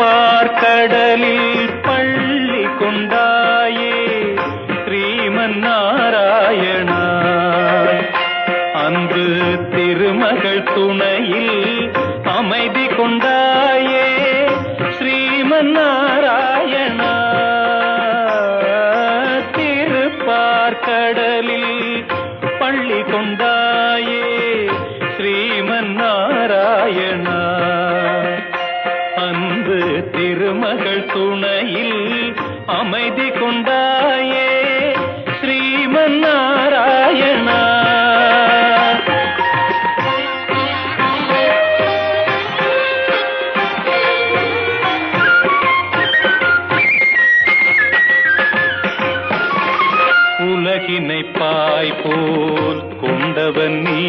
பார்க்கடலில் பள்ளி கொண்டாயே ஸ்ரீமன் நாராயணா அன்று திருமகள் துணையில் அமைதி கொண்டாயே ஸ்ரீமன் நாராயணா திருப்பார்கடலில் பள்ளி கொண்டாயே ஸ்ரீமன் நாராயணா. அன்பு திருமகள் துணையில் அமைதி கொண்டாயே ஸ்ரீமன் நாராயணா உலகினை பாய் போல் கொண்டவன் நீ